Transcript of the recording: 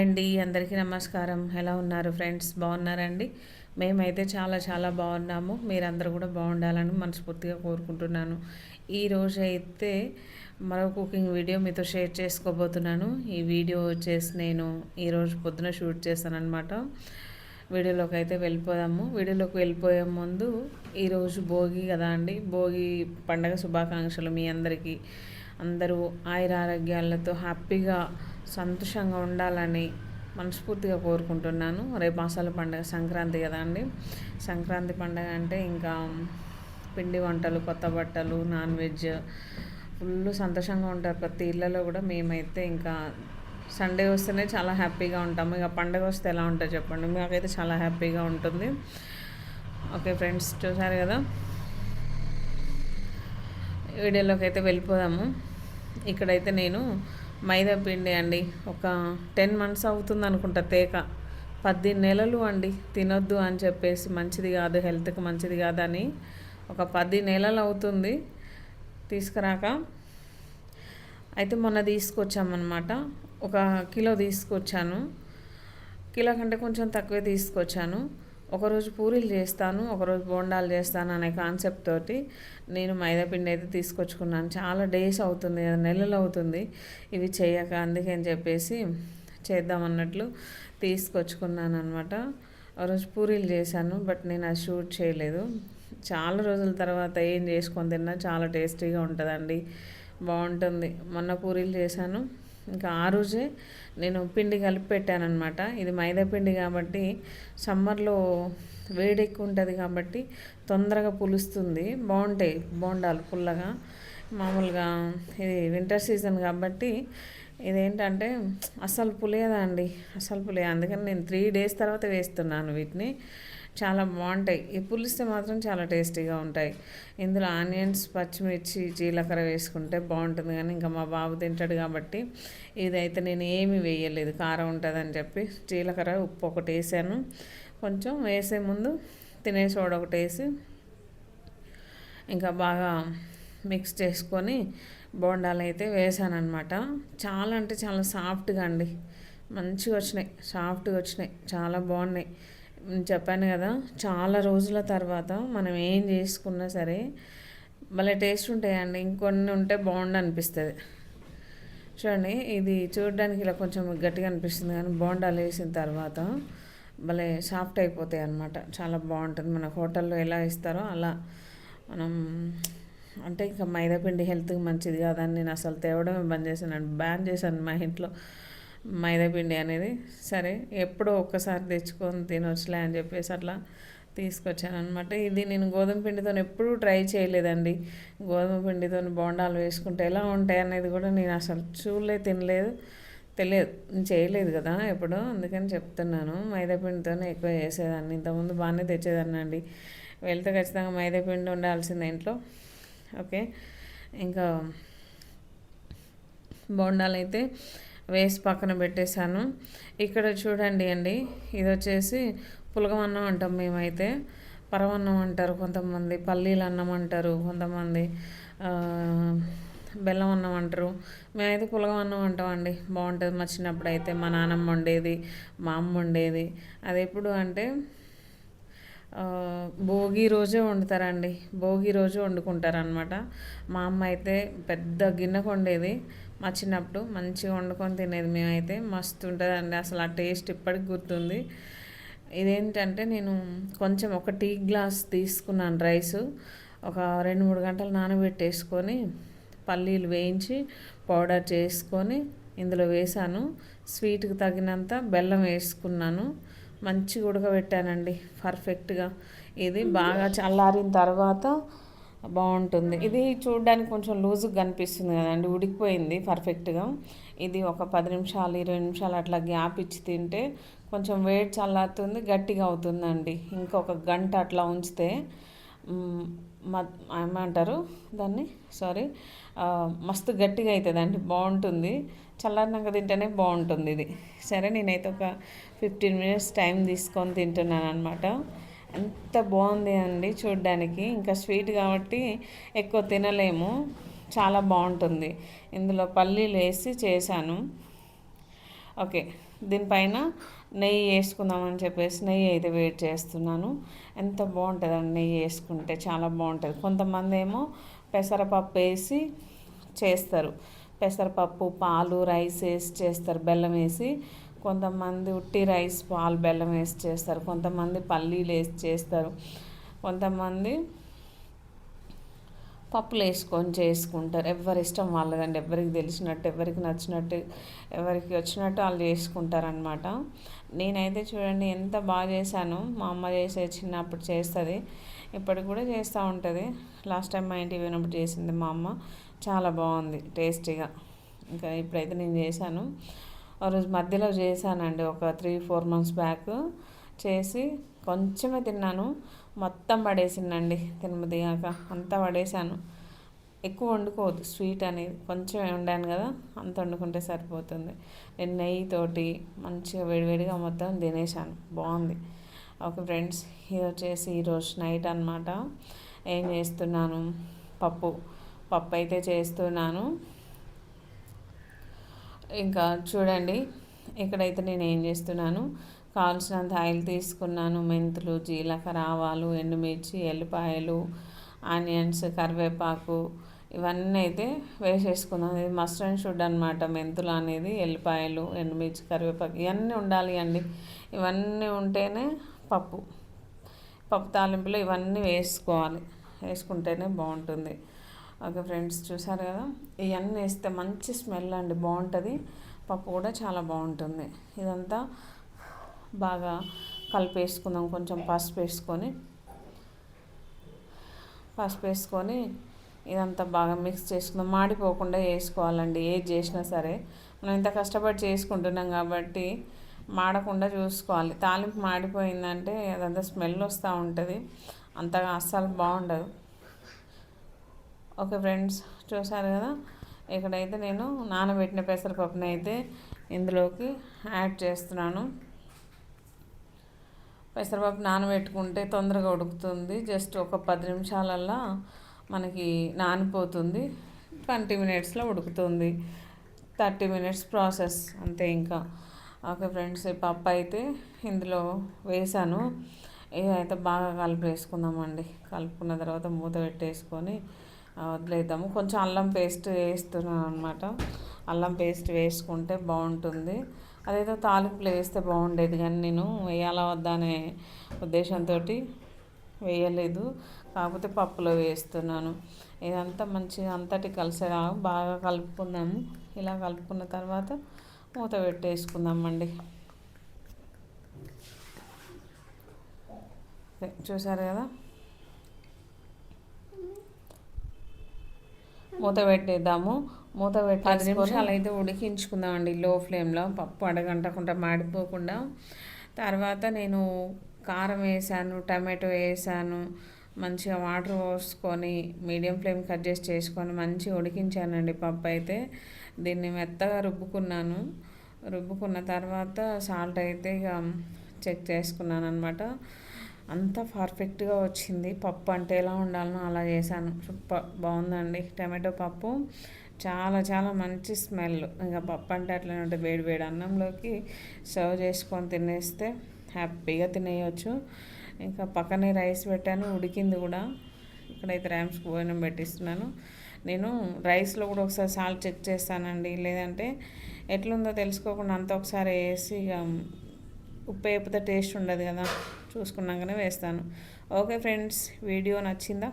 అండి అందరికీ నమస్కారం. ఎలా ఉన్నారు ఫ్రెండ్స్? బాగున్నారండి? మేమైతే చాలా చాలా బాగున్నాము. మీరందరూ కూడా బాగుండాలని మనస్ఫూర్తిగా కోరుకుంటున్నాను. ఈరోజు అయితే మరో కుకింగ్ వీడియో మీతో షేర్ చేసుకోబోతున్నాను. ఈ వీడియో వచ్చేసి నేను ఈరోజు పొద్దున షూట్ చేస్తాను వీడియోలోకి అయితే వెళ్ళిపోదాము. వీడియోలోకి వెళ్ళిపోయే ముందు ఈరోజు భోగి కదా అండి. భోగి పండగ శుభాకాంక్షలు మీ అందరికీ. అందరూ ఆయుర ఆరోగ్యాలతో హ్యాపీగా సంతోషంగా ఉండాలని మనస్ఫూర్తిగా కోరుకుంటున్నాను. రేపు మాసాల పండుగ సంక్రాంతి కదా అండి. సంక్రాంతి పండుగ అంటే ఇంకా పిండి వంటలు కొత్త బట్టలు నాన్ వెజ్ ఫుల్ సంతోషంగా ఉంటారు ప్రతి ఇళ్ళలో కూడా. మేమైతే ఇంకా సండే వస్తేనే చాలా హ్యాపీగా ఉంటాము. ఇక పండగ వస్తే ఎలా ఉంటుంది చెప్పండి. మాకైతే చాలా హ్యాపీగా ఉంటుంది. ఓకే ఫ్రెండ్స్ చూసారు కదా? వీడియోలోకి అయితే వెళ్ళిపోదాము. ఇక్కడైతే నేను మైదా పిండి అండి. ఒక టెన్ మంత్స్ అవుతుంది అనుకుంటా తేక. పది నెలలు అండి. తినొద్దు అని చెప్పేసి మంచిది కాదు హెల్త్కి మంచిది కాదని ఒక పది నెలలు అవుతుంది తీసుకురాక. అయితే మొన్న తీసుకొచ్చామన్నమాట. ఒక కిలో తీసుకొచ్చాను. కిలో కంటే కొంచెం తక్కువే తీసుకొచ్చాను. ఒకరోజు పూరీలు చేస్తాను ఒకరోజు బోండాలు చేస్తాను అనే కాన్సెప్ట్ తోటి నేను మైదాపిండి అయితే తీసుకొచ్చుకున్నాను. చాలా డేస్ అవుతుంది కదా నెలలు అవుతుంది. ఇవి చేయక అందుకని చెప్పేసి చేద్దామన్నట్లు తీసుకొచ్చుకున్నాను అనమాట రోజు పూరీలు చేశాను బట్ నేను అది షూట్ చేయలేదు. చాలా రోజుల తర్వాత ఏం చేసుకొని తిన్నా చాలా టేస్టీగా ఉంటుందండి. బాగుంటుంది. మొన్న పూరీలు చేశాను. ఇంకా ఆ రోజే నేను పిండి కలిపి పెట్టానమాట ఇది మైదా పిండి కాబట్టి సమ్మర్లో వేడి ఎక్కువ ఉంటుంది కాబట్టి తొందరగా పులుస్తుంది. బాగుంటాయి బోండాలు పుల్లగా. మామూలుగా ఇది వింటర్ సీజన్ కాబట్టి ఇదేంటంటే అస్సలు పులియదా అండి పులియ. అందుకని నేను త్రీ డేస్ తర్వాత వేస్తున్నాను వీటిని. చాలా బాగుంటాయి. ఈ పులిస్తే మాత్రం చాలా టేస్టీగా ఉంటాయి. ఇందులో ఆనియన్స్ పచ్చిమిర్చి జీలకర్ర వేసుకుంటే బాగుంటుంది. కానీ ఇంకా మా బాబు తింటాడు కాబట్టి ఇదైతే నేను ఏమీ వేయలేదు. కారం ఉంటుందని చెప్పి జీలకర్ర ఉప్పు ఒకటి వేసాను. కొంచెం వేసే ముందు తినే సోడ ఒకటి వేసి ఇంకా బాగా మిక్స్ చేసుకొని బోండాలు అయితే వేసానమాట చాలా అంటే చాలా సాఫ్ట్గా అండి. మంచిగా వచ్చినాయి. సాఫ్ట్గా వచ్చినాయి. చాలా బాగున్నాయి. చెప్పాను కదా చాలా రోజుల తర్వాత మనం ఏం చేసుకున్నా సరే భలే టేస్ట్ ఉంటాయండి. ఇంకొన్ని ఉంటే బాగుండు అనిపిస్తుంది. చూడండి ఇది చూడడానికి ఇలా కొంచెం గట్టిగా అనిపిస్తుంది కానీ బోండాలు వేసిన తర్వాత భలే సాఫ్ట్ అయిపోతాయి అన్నమాట. చాలా బాగుంటుంది. మన హోటల్లో ఎలా ఇస్తారో అలా మనం అంటే ఇంకా మైదాపిండి హెల్త్కి మంచిది కాదని నేను అసలు తేవడమే బంద్ చేశాను. బ్యాన్ చేశాను మా ఇంట్లో. మైదాపిండి అనేది. సరే ఎప్పుడో ఒక్కసారి తెచ్చుకొని తినొచ్చులే అని చెప్పేసి అట్లా తీసుకొచ్చాను అనమాట ఇది నేను గోధుమ పిండితో ఎప్పుడూ ట్రై చేయలేదండి. గోధుమ పిండితో బోండాలు వేసుకుంటే ఎలా ఉంటాయి అనేది కూడా నేను అసలు చూడలే తినలేదు. తెలియదు చేయలేదు కదా ఎప్పుడు అందుకని చెప్తున్నాను. మైదాపిండితోనే ఎక్కువ చేసేదాన్ని. ఇంతకుముందు బాగానే తెచ్చేదాన్ని అండి. వెళ్తే ఖచ్చితంగా మైదాపిండి ఉండాల్సిందే ఇంట్లో. ఓకే. ఇంకా బోండాలు అయితే వేసి పక్కన పెట్టేశాను. ఇక్కడ చూడండి అండి ఇది వచ్చేసి పులగమన్నం అంటాం మేమైతే. పరమన్నం అంటారు కొంతమంది పల్లీలు అన్నం అంటారు కొంతమంది బెల్లం అన్నం అంటారు. మేమైతే పులగం అన్నం అంటామండి. బాగుంటుంది మా చిన్నప్పుడు అయితే మా నాన్నమ్మ వండేది మా అమ్మ వండేది. అది ఎప్పుడు అంటే భోగి రోజే వండుతారండి. భోగి రోజు వండుకుంటారనమాట మా అమ్మ అయితే పెద్ద గిన్నెకు వండేది మా చిన్నప్పుడు మంచిగా వండుకొని తినేది మేమైతే మస్తు ఉంటుందండి. అసలు ఆ టేస్ట్ ఇప్పటికి గుర్తుంది. ఇదేంటంటే నేను కొంచెం ఒక టీ గ్లాస్ తీసుకున్నాను రైస్. ఒక రెండు మూడు గంటలు నానబెట్టేసుకొని పల్లీలు వేయించి పౌడర్ చేసుకొని ఇందులో వేసాను. స్వీట్కి తగినంత బెల్లం వేసుకున్నాను. మంచిగా ఉడకబెట్టానండి పర్ఫెక్ట్గా. ఇది బాగా చల్లారిన తర్వాత బాగుంటుంది. ఇది చూడడానికి కొంచెం లూజ్గా కనిపిస్తుంది కదండి ఉడికిపోయింది పర్ఫెక్ట్గా. ఇది ఒక పది నిమిషాలు ఇరవై నిమిషాలు అట్లా గ్యాప్ ఇచ్చి తింటే కొంచెం వేడి చల్లారుతుంది గట్టిగా అవుతుందండి. ఇంకొక గంట అట్లా ఉంచితే ఏమంటారు దాన్ని? సారీ మస్తు గట్టిగా అవుతుందండి బాగుంటుంది. చల్లారినాక తింటేనే బాగుంటుంది ఇది. సరే నేనైతే ఒక ఫిఫ్టీన్ మినిట్స్ టైం తీసుకొని తింటున్నాను అనమాట ఎంత బాగుంది అండి చూడ్డానికి. ఇంకా స్వీట్ కాబట్టి ఎక్కువ తినలేము. చాలా బాగుంటుంది. ఇందులో పల్లీలు వేసి చేశాను. ఓకే దీనిపైన నెయ్యి వేసుకుందామని చెప్పేసి నెయ్యి అయితే వెయిట్ చేస్తున్నాను. ఎంత బాగుంటుందండి నెయ్యి వేసుకుంటే చాలా బాగుంటుంది. కొంతమంది ఏమో పెసరపప్పు వేసి చేస్తారు. పెసరపప్పు పాలు రైస్ వేసి చేస్తారు. బెల్లం వేసి కొంతమంది ఉట్టి రైస్ పాలు బెల్లం వేసి చేస్తారు కొంతమంది పల్లీలు వేసి చేస్తారు కొంతమంది పప్పులు వేసుకొని చేసుకుంటారు. ఎవరి ఇష్టం వాళ్ళదండి ఎవరికి తెలిసినట్టు ఎవరికి నచ్చినట్టు ఎవరికి వచ్చినట్టు వాళ్ళు చేసుకుంటారనమాట నేనైతే చూడండి ఎంత బాగా చేశాను. మా అమ్మ చేసే చిన్నప్పుడు చేస్తుంది ఇప్పటికి కూడా చేస్తూ ఉంటుంది. లాస్ట్ టైం మా ఇంటికి పోయినప్పుడు చేసింది మా అమ్మ. చాలా బాగుంది టేస్టీగా. ఇంకా ఇప్పుడైతే నేను చేశాను. ఆ రోజు మధ్యలో చేశానండి ఒక త్రీ ఫోర్ మంత్స్ బ్యాక్. చేసి కొంచెమే తిన్నాను. మొత్తం పడేసిందండి తినమదిగాక అంతా పడేసాను ఎక్కువ వండుకోవద్దు స్వీట్ అనేది. కొంచెం వండాను కదా అంత వండుకుంటే సరిపోతుంది. నేను నెయ్యితోటి మంచిగా వేడివేడిగా మొత్తం తినేసాను బాగుంది. ఓకే ఫ్రెండ్స్ ఇది వచ్చేసి ఈరోజు నైట్ అనమాట ఏం చేస్తున్నాను? పప్పు. పప్పు అయితే చేస్తున్నాను. ఇంకా చూడండి ఇక్కడైతే నేను ఏం చేస్తున్నాను? కావాల్సినంత ఆయిల్ తీసుకున్నాను. మెంతులు జీలకర్ర ఆవాలు ఎండుమిర్చి ఎల్లిపాయలు ఆనియన్స్ కరివేపాకు ఇవన్నీ అయితే వేసేసుకున్నాను. ఇది మస్ట్ అండ్ షుడ్ అనమాట మెంతులు అనేది ఎల్లిపాయలు ఎండుమిర్చి కరివేపాకు ఇవన్నీ ఉండాలి అండి. ఇవన్నీ ఉంటేనే పప్పు. పప్పు తాలింపులో ఇవన్నీ వేసుకోవాలి. వేసుకుంటేనే బాగుంటుంది. ఓకే ఫ్రెండ్స్ చూసారు కదా? ఇవన్నీ వేస్తే మంచి స్మెల్ అండి బాగుంటుంది. పప్పు కూడా చాలా బాగుంటుంది. ఇదంతా బాగా కలిపేసుకుందాం కొంచెం పసుపు వేసుకొని. పసుపు వేసుకొని ఇదంతా బాగా మిక్స్ చేసుకుందాం. మాడిపోకుండా వేసుకోవాలండి ఏది చేసినా సరే. మనం ఇంత కష్టపడి చేసుకుంటున్నాం కాబట్టి మాడకుండా చూసుకోవాలి. తాలింపు మాడిపోయిందంటే అదంతా స్మెల్ వస్తూ ఉంటుంది. అంతగా అస్సలు బాగుండదు. ఓకే ఫ్రెండ్స్ చూసారు కదా? ఇక్కడైతే నేను నానబెట్టిన పెసరపప్పుని అయితే ఇందులోకి యాడ్ చేస్తున్నాను. పెసరపప్పు నానబెట్టుకుంటే తొందరగా ఉడుకుతుంది. జస్ట్ ఒక పది నిమిషాలల్లో మనకి నానిపోతుంది. ట్వంటీ మినిట్స్లో ఉడుకుతుంది. థర్టీ మినిట్స్ ప్రాసెస్ అంతే ఇంకా. ఓకే ఫ్రెండ్స్ ఈ పప్పు అయితే ఇందులో వేసాను ఇదైతే బాగా కలిపేసుకుందామండి. కలుపుకున్న తర్వాత మూత పెట్టేసుకొని వదిలేద్దాము. కొంచెం అల్లం పేస్ట్ వేస్తున్నాను అనమాట అల్లం పేస్ట్ వేసుకుంటే బాగుంటుంది. అదేదో తాలింపులు వేస్తే బాగుండేది కానీ నేను వేయాలా వద్దా అనే ఉద్దేశంతో వేయలేదు. కాకపోతే పప్పులో వేస్తున్నాను. ఇదంతా మంచిగా అంతటి కలిసేలా బాగా కలుపుకుందాము ఇలా కలుపుకున్న తర్వాత మూత పెట్టేసుకుందామండి చూసారు కదా? మూత పెట్టేద్దాము. మూత పెట్టి పది నిమిషాలు అయితే ఉడికించుకుందామండి లో ఫ్లేమ్లో. పప్పు అడగంటకుండా మాడిపోకుండా. తర్వాత నేను కారం వేసాను టమాటో వేసాను మంచిగా వాటర్ పోసుకొని మీడియం ఫ్లేమ్ కట్ చేసి చేసుకొని మంచిగా ఉడికించానండి పప్పు అయితే. దీన్ని మెత్తగా రుబ్బుకున్నాను. రుబ్బుకున్న తర్వాత సాల్ట్ అయితే ఇక చెక్ చేసుకున్నాను అనమాట అంత పర్ఫెక్ట్గా వచ్చింది. పప్పు అంటే ఎలా ఉండాలనో అలా చేశాను. సూపర్ బాగుందండి. టమాటో పప్పు చాలా చాలా మంచి స్మెల్. ఇంకా పప్పు అంటే అట్లనే ఉంటుంది. వేడి వేడి అన్నంలోకి సర్వ్ చేసుకొని తినేస్తే హ్యాపీగా తినేయచ్చు. ఇంకా పక్కనే రైస్ పెట్టాను. ఉడికింది కూడా. ఇక్కడైతే ర్యామ్స్ భోజనం పెట్టిస్తున్నాను. నేను రైస్లో కూడా ఒకసారి సాల్ట్ చెక్ చేస్తానండి. లేదంటే ఎట్లుందో తెలుసుకోకుండా అంత ఒకసారి వేసి ఇక ఉప్పు వేపితే టేస్ట్ ఉండదు కదా చూసుకున్నాకనే వేస్తాను. ఓకే ఫ్రెండ్స్ వీడియో నచ్చిందా?